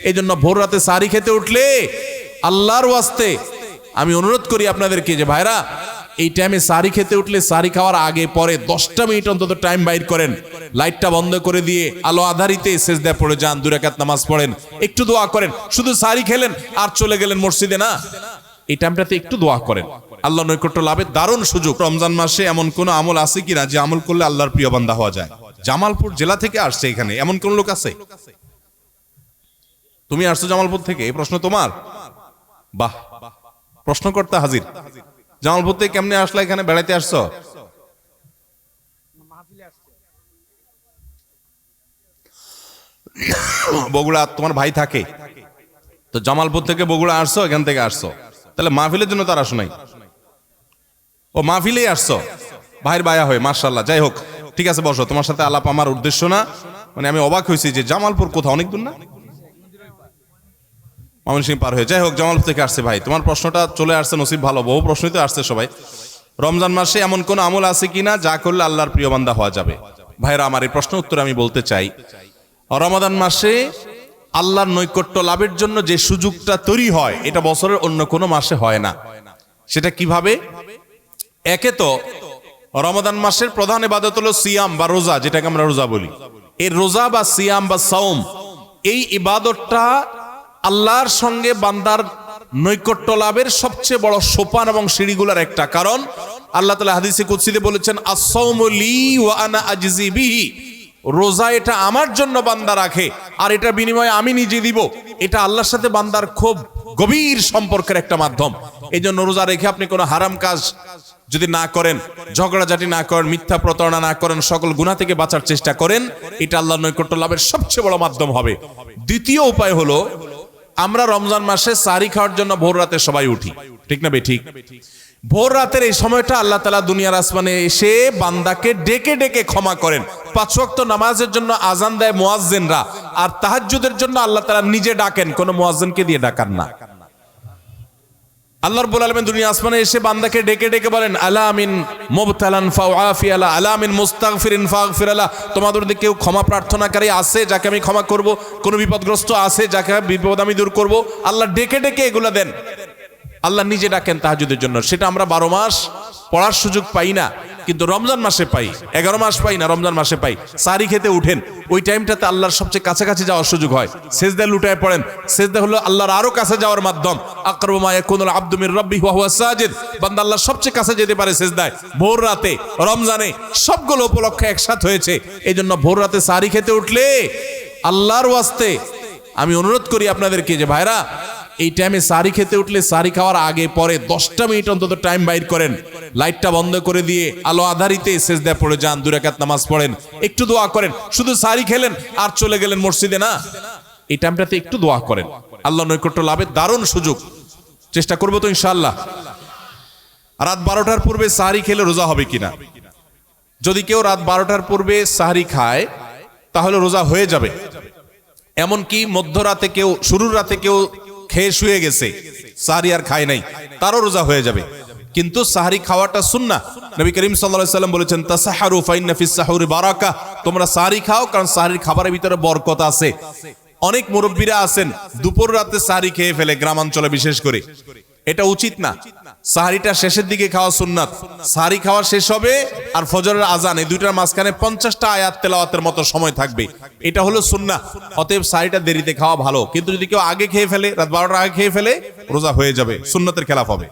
এই জন্য ভোর রাতে সারি খেতে উঠলে আল্লাহর ওয়াস্তে আমি অনুরোধ করি আপনাদেরকে যে ভাইরা, এই টাইমে সারি খেতে উঠলে সারি খাওয়ার আগে, পরে দশটা মিনিট অন্তত টাইম বাইর করেন। লাইটটা বন্ধ করে দিয়ে আলো আধারিতে সেজদা পড়ে যান দুরাকাত নামাজ পড়েন, একটু দোয়া করেন। শুধু সারি খেলেন আর চলে গেলেন মসজিদে না? এই টাইমটাতে একটু দোয়া করেন। আল্লাহ নৈকট্য লাভের দারুণ সুযোগ। রমজান মাসে এমন কোন আমল আছে কিনা যে আমল করলে আল্লাহর প্রিয় বান্দা হওয়া যায়? জামালপুর জেলা থেকে আসছে এখানে। এমন কোন লোক আছে? তুমি আসছো জামালপুর থেকে? এই প্রশ্ন তোমার? বাহ। প্রশ্নকর্তা হাজির। জামালপুর থেকে কেমনে আসলা, এখানে বেড়াইতে আসছো? বগুড়া, তোমার ভাই থাকে। তো জামালপুর থেকে বগুড়া আসছো, এখান থেকে আসছো। তাহলে মাহফিলের জন্য তার আসো নাই। ও, মাহফিলেই আসছো? ভাইয়ের বায়া হয়ে মার্শাল্লাহ যাই হোক, ঠিক আছে, বসো। তোমার সাথে আলাপ আমার উদ্দেশ্য না। মানে আমি অবাক হয়েছি যে জামালপুর কোথাও, অনেক দূর না? ময়মনসিং পার হয়ে। যাই হোক, জামালপুর থেকে আসছে ভাই। তোমার প্রশ্নটা চলে আসছে, নসিব ভালো, বহু প্রশ্নই তো আসছে সবাই। রমজান মাসে এমন কোন আমল আছে কিনা যা করলে আল্লাহর প্রিয় বান্দা হওয়া যাবে? ভাইরা আমার এই প্রশ্ন উত্তরে আমি বলতে চাই। রমাদান মাসে আল্লাহর নৈকট্য লাভের জন্য যে সুযোগটা তৈরি হয়, এটা বছরের অন্য কোনো মাসে হয় না। সেটা কীভাবে? একে তো রমাদান মাসের প্রধান এবাদত হলো সিয়াম বা রোজা, যেটাকে আমরা রোজা বলি। এই রোজা বা সিয়াম বা সাওম, এই ইবাদতটা আল্লাহর সঙ্গে বান্দার নৈকট্য লাভের সবচেয়ে বড় সোপান এবং সিঁড়িগুলার একটা কারণ। আল্লাহ তালা হাদিসে কুৎসিতে বলেছেন আসৌমলি ওয়া আনা আজজি রোজা এটা আমার জন্য বান্দা রাখে, আর এটা বিনিময়ে আমি নিজে দিব। এটা আল্লাহর সাথে বান্দার খুব গভীর সম্পর্কের একটা মাধ্যম। এই জন্য রোজা রেখে আপনি কোনো হারাম কাজ যদি না করেন, ঝগড়াঝাটি না করেন, মিথ্যা প্রতারণা না করেন, সকল গুণা থেকে বাঁচার চেষ্টা করেন, এটা আল্লাহ নৈকট্য লাভের সবচেয়ে বড় মাধ্যম হবে। দ্বিতীয় উপায় হলো আমরা রমজান মাসে সারি খাওয়ার জন্য ভোর রাতে সবাই উঠি। ঠিক না বে ঠিক? ভোর রাতের এই সময়টা আল্লাহ তালা দুনিয়ার আসমানে এসে বান্দাকে ডেকে ডেকে ক্ষমা করেন। পাঁচ ওয়াক্ত নামাজের জন্য আজান দেয় মোয়াজ্জেনরা। আর তাহাজ্জুদের জন্য আল্লাহ তালা নিজে ডাকেন। কোনো মোয়াজ্জেনকে দিয়ে ডাকান না। আল্লাহ রব্বুল আলমিন দুনিয়া আসমানে এসে বান্দাকে ডেকে ডেকে বলেন, আলামিন মুবতালান ফাওয়াফি আলা, আলামিন মুস্তাগফিরিন ফাগফির আলা, তোমাদের দিকে কেউ ক্ষমা প্রার্থনাকারী আছে যাকে আমি ক্ষমা করব? কোন বিপদগ্রস্ত আছে যাকে বিপদ আমি দূর করব? আল্লাহ ডেকে ডেকে এগুলা দেন। আল্লাহ নিজে ডাকেন তাহাজুদের জন্য। সেটা আমরা বারো মাস পড়ার সুযোগ পাই না। কিন্তু রমজান মাসে পাই। এগারো মাস পাই না, রমজান মাসে পাই। সারি খেতে উঠেন, ওই টাইমটাতে আল্লাহর সবচেয়ে কাছাকাছি যাওয়ার সুযোগ হয়। সেজদা লুটায় পড়েন, সেজদা হলো আল্লাহর আরও কাছে যাওয়ার মাধ্যম। আকরমা ইয়াকুনুল আব্দুমির রব্বি হুয়া সাজিদ। বান্দা আল্লাহ সবচেয়ে কাছে যেতে পারে সেজদায়। ভোর রাতে, রমজানে সবগুলো উপলক্ষে একসাথ হয়েছে। এই জন্য ভোর রাতে সারি খেতে উঠলে আল্লাহর ওয়াস্তে আমি অনুরোধ করি আপনাদেরকে যে ভাইরা এই টাইমে সারি খেতে উঠলে সারি খাওয়ার আগে, পরে দশটা মিনিট অন্তত টাইম বাইর করেন। লাইটটা বন্ধ করে দিয়ে আলো আধারিতে সেজদা পড়ে যান দুরাকাত নামাজ পড়েন, একটু দোয়া করেন। শুধু সারি খেলেন আর চলে গেলেন মসজিদে, না? এই টাইমটাতে একটু দোয়া করেন। আল্লাহ নৈকট্য লাভের দারুণ সুযোগ। চেষ্টা করব তো ইনশাল্লাহ রাত বারোটার পূর্বে সাহারি খেলে রোজা হবে কিনা? যদি কেউ রাত বারোটার পূর্বে সাহারি খায়, তাহলে রোজা হয়ে যাবে। এমনকি মধ্যরাতে কেউ, শুরুর রাতে কেউ খেয়ে শুয়ে গেছে। সাহারি আর খায় নাই, তারও রোজা হয়ে যাবে। কিন্তু সাহারি খাওয়াটা সুন্না। নবী করিম সাল্লাম বলেছেন, তাসাহারু বারাকা। তোমরা সাহারি খাও, কারণ সাহারির খাবারের ভিতরে বরকত আছে। অনেক মুরব্বীরা আছেন, দুপুর রাতে সাহারি খেয়ে ফেলে গ্রামাঞ্চলে বিশেষ করে। এটা উচিত না। সাহারিটা শেষের দিকে খাওয়া সুন্নাত। সাহারি খাওয়া শেষ হবে আর ফজরের আজান, এই দুইটার মাঝখানে পঞ্চাশটা আয়াত তেলাওয়াতের মতো সময় থাকবে। এটা হলো সুন্না অতএব সাহারিটা দেরিতে খাওয়া ভালো। কিন্তু যদি কেউ আগে খেয়ে ফেলে, রাত বারোটা আগে খেয়ে ফেলে, রোজা হয়ে যাবে। সুন্নতের খেলাফ হবে।